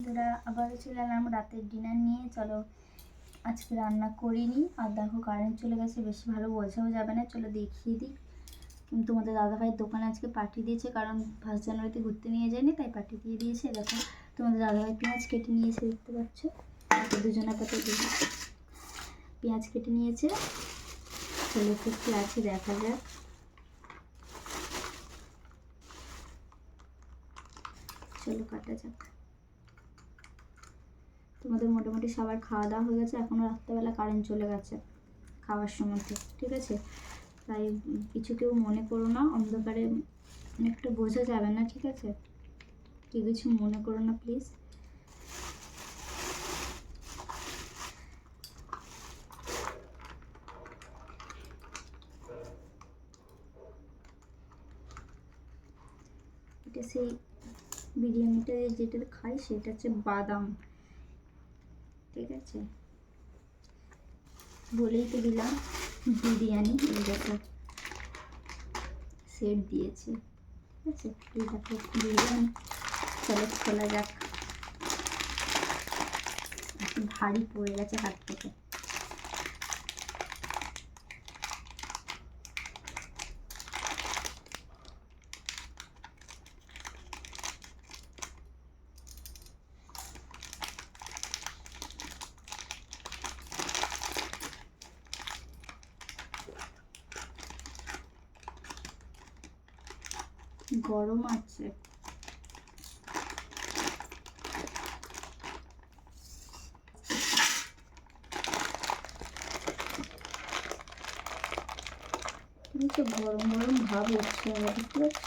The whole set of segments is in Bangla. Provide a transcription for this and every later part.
বন্ধুরা আবার চলে এলাম রাতের ডিনার নিয়ে। চলো, আজকে রান্না করিনি। আর দেখো কারেন্ট চলে গেছে, বেশি ভালো বোঝাও যাবে না। চলো দেখিয়ে দিই। তোমাদের দাদাভাইয়ের দোকানে আজকে পাঠিয়ে দিয়েছে, কারণ ফার্স্ট জানুয়ারিতে ঘুরতে নিয়ে যায়নি, তাই পাঠিয়ে দিয়ে দিয়েছে। দেখো, তোমাদের দাদাভাই পেঁয়াজ কেটে নিয়েছে, দেখতে পাচ্ছ? দুজনের দিয়ে পেঁয়াজ কেটে নিয়েছে। চলো একটু আছে দেখা যাক। চলো, কাটা যাক। তোমাদের মোটামুটি সবার খাওয়া দাওয়া হয়ে গেছে এখনও রাত্রেবেলা কারেন্ট চলে গেছে খাওয়ার সময় ঠিক আছে? তাই কিছু কেউ মনে করো না, অন্ধকারে অনেকটা বোঝা যাবে না, ঠিক আছে? কেউ কিছু মনে করো না প্লিজ এটা সেই বিরিয়ানিটা যেটা খাই, সেটা হচ্ছে বাদাম। ঠিক আছে? বলেই তো দিলাম, বিরিয়ানি দেখো সেট দিয়েছে, ঠিক আছে? দেখো, বিরিয়ানি। চলো, খোলা যাক। ভারী পড়ে গেছে হাত থেকে। গরম আছে। গরম গরম ভাব হচ্ছে আবার দেখতে পাচ্ছ?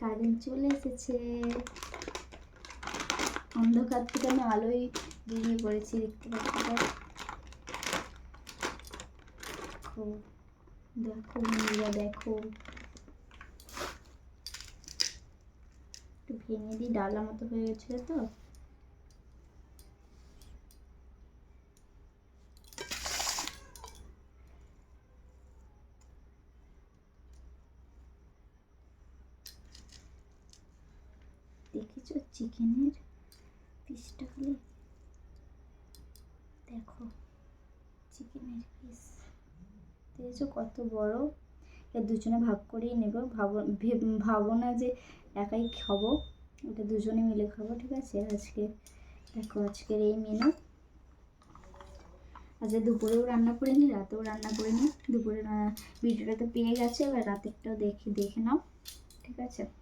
কারেন্ট চলে এসেছে। অন্ধকার থেকে আমি আলোই বেরিয়ে পড়েছি, দেখতে পাচ্ছি। দেখো দেখো বন্ধুরা দেখো। একটু ভেঙে দিই, ডালা মতো হয়ে গেছিল তো। দেখেছ? চিকেনের পিসটা খালি দেখো, চিকেনের পিস দেখেছ কত বড়? এর দুজনে ভাগ করেই নেব। ভাবো ভেব- না যে একাই খাব। এটা দুজনে মিলে খাব, ঠিক আছে? আজকে, দেখো আজকের এই মেনু আজকে দুপুরেও রান্না করে নিই রাতেও রান্না করে নিই দুপুরে ভিডিওটা তো পেয়ে গেছে। এবার রাতেরটাও দেখে দেখে নাও, ঠিক আছে?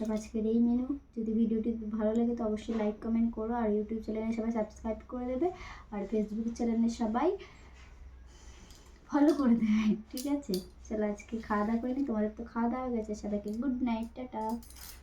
তারপর আজকের এই মেনু যদি ভিডিওটি ভালো লাগে তো অবশ্যই লাইক কমেন্ট করো আর ইউটিউব চ্যানেলে সবাই সাবস্ক্রাইব করে দেবে আর ফেসবুক চ্যানেলে সবাই ফলো করে দেবে, ঠিক আছে? চলো আজকে খাওয়া দাওয়া করিনি তোমাদের তো খাওয়া দাওয়া হয়ে গেছে, সবাইকে গুড নাইট টাটা।